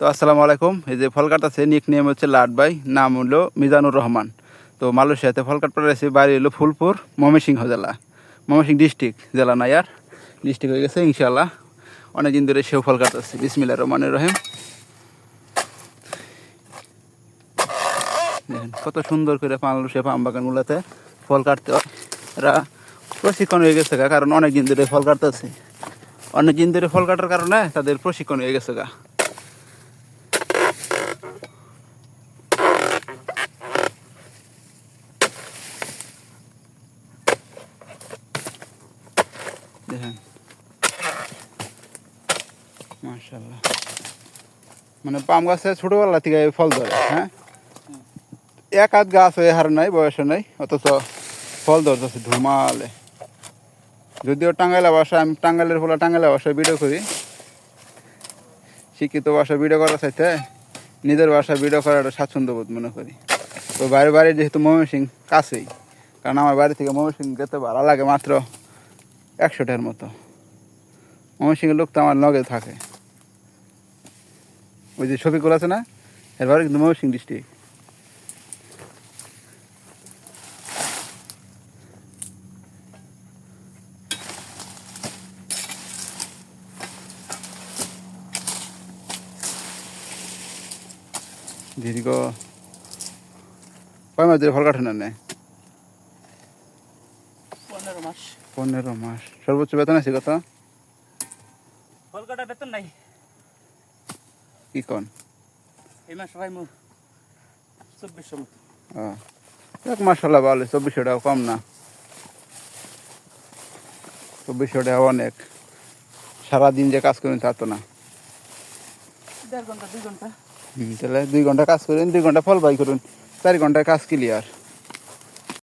তো আসসালামু আলাইকুম। এই যে ফল কাটাচ্ছে নিক নেম হচ্ছে লাট ভাই নাম হলো মিজানুর রহমান। তো মালয়েশিয়াতে ফল কাট পড়েছে বাড়ি হলো ফুলপুর ময়মনসিংহ জেলা। ময়মনসিংহ ডিস্ট্রিক্ট জেলা না ইয়ার ডিস্ট্রিক্ট হয়ে গেছে ইনশাল্লাহ অনেকদিন ধরে সেও ফল কাটাচ্ছে বিসমিল্লা রহমানুর রহিম। দেখেন কত সুন্দর করে মালয়েশিয়া পাম বাগানগুলোতে ফল কাটতে এরা প্রশিক্ষণ হয়ে গেছে গা, কারণ অনেক দিন ধরে ফল কাটতেছে অনেক দিন ধরে ফল কাটার কারণে তাদের প্রশিক্ষণ হয়ে গেছে গা। দেখেন। মাশাল্লাহ মানে পাম গাছে ছোটবেলা থেকে ফল ধরে হ্যাঁ? এক আধ গাছ হয়ে হার নাই, বয়সে নাই, অথচ ফল ধরতেছে ধুমালে। যদিও টাঙ্গাইলা বাসায় আমি টাঙ্গাইলের ফলে টাঙ্গাইলা বাসায় ভিডিও করি। শিক্ষিত ভাষায় ভিডিও করার চাইতে নিজের ভাষায় ভিডিও করার একটা স্বাচ্ছন্দ্য বোধ মনে করি। তো বাইরে বাইরে যেহেতু ময়মনসিং কাছেই, কারণ আমার বাড়ি থেকে ময়মনসিং যেতে ভালো লাগে মাত্র একশোটার মতো। ময়মনসিংহের লোক তো আমার লগে থাকে। ওই যে ছবিগুলো আছে না এরপরে কিন্তু ময়মনসিং ডিস্ট্রিক্ট দীর্ঘ কয় মাস ধরে ফল কাঠেন পনেরো মাস? পনেরো মাস। সর্বোচ্চ বেতন আছে কত? কলকাতা বেতন নাই। কি কন? এই মাস ভাই মু চব্বিশশো এক মাস হলো ভালো চব্বিশশো টাকা কম না। চব্বিশশো টাকা অনেক। সারাদিন যে কাজ করেন তা তো না। দেড় ঘণ্টা দুই ঘণ্টা। তাহলে দুই ঘণ্টা কাজ করেন দুই ঘণ্টা ফল বাই করুন। চার ঘন্টায় কাজ ক্লিয়ার